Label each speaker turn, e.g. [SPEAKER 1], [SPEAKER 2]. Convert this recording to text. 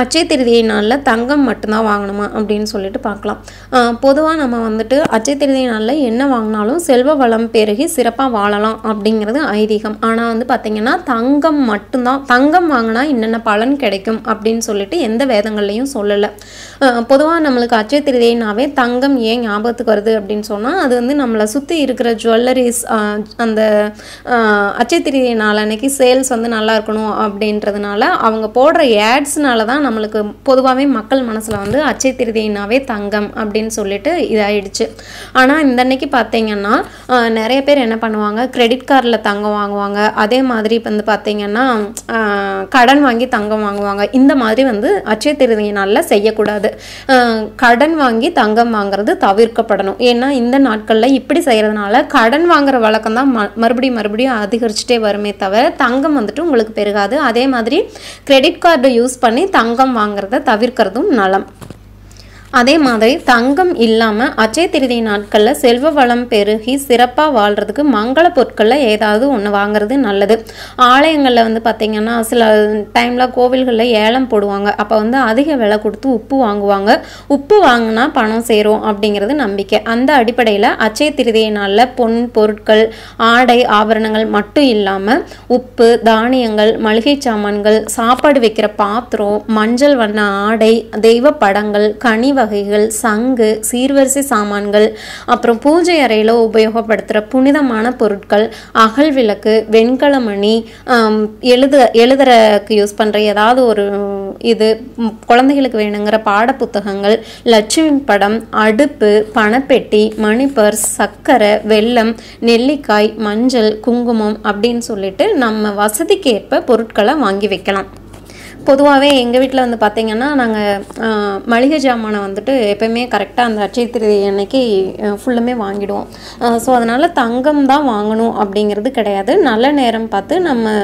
[SPEAKER 1] அச்சய திருதியை நாளில் தங்கம் மட்டும்தான் வாங்கணுமா அப்படின்னு சொல்லிட்டு பார்க்கலாம். பொதுவாக நம்ம வந்துட்டு அச்சய திருதியை நாளில் என்ன வாங்கினாலும் செல்வ வளம் பெருகி சிறப்பாக வாழலாம் அப்படிங்கிறது ஐதீகம். ஆனால் வந்து பார்த்திங்கன்னா தங்கம் மட்டும்தான். தங்கம் வாங்கினா என்னென்ன பலன் கிடைக்கும் அப்படின்னு சொல்லிட்டு எந்த வேதங்கள்லையும் சொல்லலை. பொதுவாக நம்மளுக்கு அச்சய திருதியினாவே தங்கம் ஏன் ஞாபகத்துக்கு வருது அப்படின்னு சொன்னால் அது வந்து நம்மளை சுற்றி இருக்கிற ஜுவல்லரிஸ் அந்த அச்சய திருதியை நாள் அன்னைக்கு சேல்ஸ் வந்து நல்லா இருக்கணும் அப்படின்றதுனால அவங்க போடுற ஏட்ஸ்னால தான் நம்மளுக்கு பொதுவாகவே மக்கள் மனசில் வந்து அச்சை திருதியினாவே தங்கம் அப்படின்னு சொல்லிட்டு இதாயிடுச்சு. ஆனால் இந்த அன்னைக்கு பார்த்தீங்கன்னா நிறைய பேர் என்ன பண்ணுவாங்க கிரெடிட் கார்டில் தங்கம் வாங்குவாங்க. அதே மாதிரி இப்போ வந்து பார்த்தீங்கன்னா கடன் வாங்கி தங்கம் வாங்குவாங்க. இந்த மாதிரி வந்து அச்சய திருதியை நாளில் செய்யக்கூடாது கடன் வாங்கி தங்கம் வாங்குறது தவிர்க்கப்படணும். ஏன்னா இந்த நாட்களில் இப்படி செய்கிறதுனால கடன் வாங்குற வழக்கம் தான் ம மறுபடியும் மறுபடியும் அதிகரிச்சுட்டே வருமே தவிர தங்கம் வந்துட்டு உங்களுக்கு பெருகாது. அதே மாதிரி கிரெடிட் கார்டு யூஸ் பண்ணி தங்கம் வாங்குறத தவிர்க்கிறதும் நலம். அதே மாதிரி தங்கம் இல்லாமல் அச்சய திருதி நாட்களில் செல்வ வளம் பெருகி சிறப்பாக வாழ்கிறதுக்கு மங்கள பொருட்களில் ஏதாவது ஒன்று வாங்குறது நல்லது. ஆலயங்களில் வந்து பார்த்திங்கன்னா சில டைமில் கோவில்களில் ஏலம் போடுவாங்க. அப்போ வந்து அதிக விலை கொடுத்து உப்பு வாங்குவாங்க. உப்பு வாங்கினா பணம் சேரும் அப்படிங்கிறது நம்பிக்கை. அந்த அடிப்படையில் அச்சய திருதியை நாளில் பொன் பொருட்கள் ஆடை ஆபரணங்கள் மட்டும் இல்லாமல் உப்பு தானியங்கள் மளிகை சாமான்கள் சாப்பாடு வைக்கிற பாத்திரம் மஞ்சள் வண்ண ஆடை தெய்வ படங்கள் கனி வகைகள் சங்கு சீர்வரிசை சாமான்கள் அப்புறம் பூஜை அறையில் உபயோகப்படுத்துகிற புனிதமான பொருட்கள் அகல் விளக்கு வெண்கலமணி ஆம், எழுத எழுதுறதுக்கு யூஸ் பண்ணுற ஏதாவது ஒரு இது குழந்தைகளுக்கு வேணுங்கிற பாடப்புத்தகங்கள் லட்சுமி படம் அடுப்பு பணப்பெட்டி மணிப்பர்ஸ் சர்க்கரை வெல்லம் நெல்லிக்காய் மஞ்சள் குங்குமம் அப்படின்னு சொல்லிட்டு நம்ம வசதிக்கேற்ப பொருட்களை வாங்கி வைக்கலாம். பொதுவாகவே எங்கள் வீட்டில் வந்து பார்த்திங்கன்னா நாங்கள் மளிகை ஜாமானை வந்துட்டு எப்பயுமே கரெக்டாக அந்த அட்சய திருதி அன்னைக்கு ஃபுல்லுமே வாங்கிடுவோம். ஸோ அதனால் தங்கம் தான் வாங்கணும் அப்படிங்கிறது கிடையாது. நல்ல நேரம் பார்த்து நம்ம